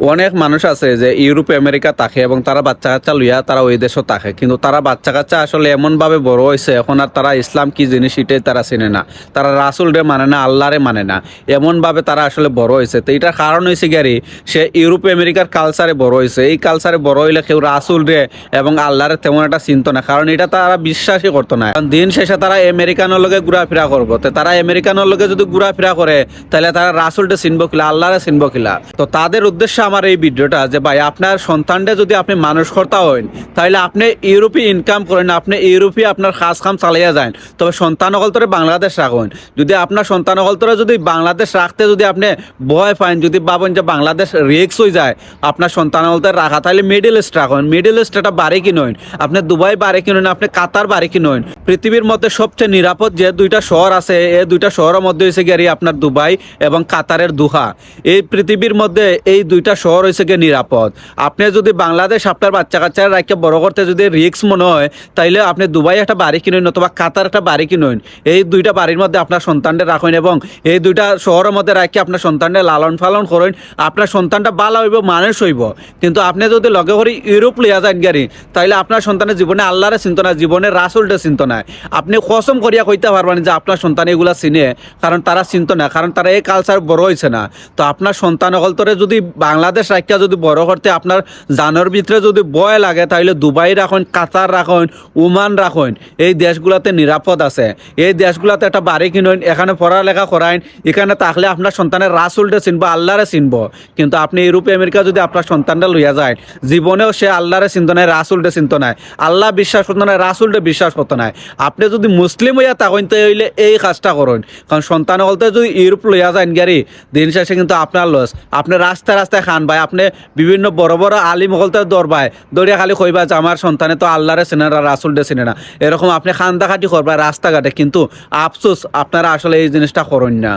অনেক মানুষ আছে যে ইউরোপ, আমেরিকা থাকে এবং তারা বাচ্চা কাচ্চা লইয়া তারা ওই দেশও থাকে। কিন্তু তারা বাচ্চা কাচ্চা আসলে এমনভাবে বড় হয়েছে এখন আর তারা ইসলাম কি জিনিস এটাই তারা চেনে না। তারা রাসুল রে মানে না, আল্লাহরে মানে না। এমনভাবে তারা আসলে বড় হয়েছে তো এটার কারণ হয়েছে গাড়ি সে ইউরোপ, আমেরিকার কালচারে বড় হয়েছে এই কালচারে বড় হইলে কেউ রাসুল রে এবং আল্লাহরে তেমন একটা চিন্ত না। কারণ এটা তারা বিশ্বাসই করতো না। কারণ দিন শেষে তারা আমেরিকানোর লগে ঘোরাফেরা করব। তো তারা আমেরিকানোর লগে যদি ঘোরাফেরা করে, তাহলে তারা রাসুলটা চিনবো কিলা, আল্লাহরে চিনবো কিলা। তো তাদের উদ্দেশ্যে আমার এই ভিডিওটা যে ভাই, আপনার সন্তানটা যদি আপনি মানুষ কর্তা হন তাহলে আপনি ইউরোপে ইনকাম করেন, আপনি ইউরোপে আপনার খাস কাম চালিয়ে যান তবে সন্তান অকলতরে বাংলাদেশ রাখুন যদি আপনার সন্তান অকলতরে যদি বাংলাদেশ রাখতে যদি আপনি ভয় পান যদি ভাবেন যে বাংলাদেশ রিক্স হয়ে যায়, আপনার সন্তান অকলতরে রাখা তাহলে মিডিল ইস্ট রাখুন মিডিল ইস্ট এটা বাড়ি কি নয় আপনি দুবাই বাড়ি কি নয় আপনি কাতার বাড়ি কি নয় পৃথিবীর মধ্যে সবচেয়ে নিরাপদ যে দুইটা শহর আছে, এই দুইটা শহরের মধ্যে হয়েছে গিয়ে আপনার দুবাই এবং কাতারের দুহা। এই পৃথিবীর মধ্যে এই দুইটা শহর হয়েছে গিয়ে নিরাপদ। আপনি যদি বাংলাদেশ আপনার বাচ্চা কাচ্চারা রাখে বড় করতে যদি রিক্স মনে হয়, তাইলে আপনি দুবাই একটা বাড়ি কিনুন অথবা কাতার একটা বাড়ি কিনুন। এই দুইটা বাড়ির মধ্যে আপনার সন্তানটা রাখুন এবং এই দুইটা শহরের মধ্যে রাখি আপনার সন্তানটা লালন পালন করুন, আপনার সন্তানটা ভালো হইব, মানুষ হইব। কিন্তু আপনি যদি লগে করে ইউরোপ লইয়া যান গাড়ি, তাইলে আপনার সন্তানের জীবনে আল্লাহরে চিন্ত না জীবনে রাসুলটা চিন্ত না আপনি কসম করিয়া কইতে পারবেন যে আপনার সন্তান এগুলা চিনে, কারণ তারা চিন্ত না কারণ তারা এই কালচার বড় হয়েছে না। তো আপনার সন্তান অকলতরে যদি বাংলাদেশ রাখিয়া যদি বড় করতে আপনার জানোর ভিতরে যদি বয় লাগে তাহলে দুবাই রাখুন, কাতার রাখুন, ওমান রাখুন। এই দেশগুলোতে নিরাপদ আছে। এই দেশগুলোতে একটা বাড়ি কিনুন, এখানে পড়ালেখা করাইন, এখানে থাকলে আপনার সন্তানের রাসুলটা চিনবো, আল্লাহরে চিনব। কিন্তু আপনি ইউরোপে, আমেরিকা যদি আপনার সন্তানটা লইয়া যায়, জীবনেও সে আল্লাহরে চিন্ত নাই, রাস উল্টে চিন্ত নাই। আল্লাহ বিশ্বাস করতো নাই, রাস উল্টে বিশ্বাস করতো নাই। আপনি যদি মুসলিম হইয়া থাকেন হইলে এই কাজটা করুন। কারণ সন্তান বলতে যদি ইউরোপ লইয়া যান গাড়ি, দিন শেষে কিন্তু আপনার লস আপনি রাস্তায় রাস্তায় খান ভাই, আপনি বিভিন্ন বড় বড় আলিম হলতে দরবাই দরিয়া খালি কইবা যে আমার সন্তানে তো আল্লাহরে চিনে না রাসুলটা চিনে না। এরকম আপনি খান্দাখাটি করবা রাস্তাঘাটে, কিন্তু আফসোস, আপনারা আসলে এই জিনিসটা করেন না।